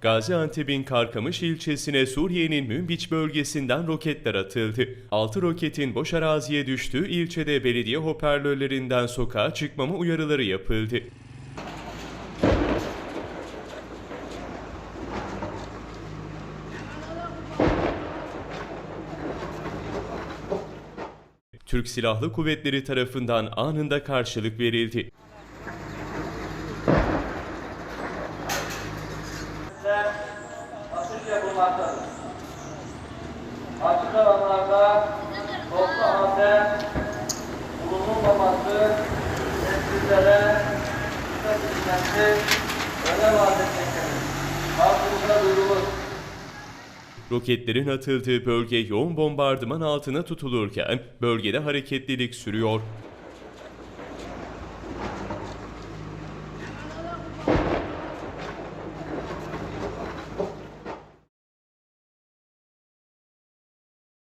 Gaziantep'in Karkamış ilçesine Suriye'nin Münbiç bölgesinden roketler atıldı. 6 roketin boş araziye düştüğü ilçede belediye hoparlörlerinden sokağa çıkmama uyarıları yapıldı. Türk Silahlı Kuvvetleri tarafından anında karşılık verildi. Atış yapılmaktadır. Açık alanlarda toplu halde bulunulmaması tedbirlere dikkat edilmesi önem arz. Roketlerin atıldığı bölge yoğun bombardıman altına tutulurken bölgede hareketlilik sürüyor.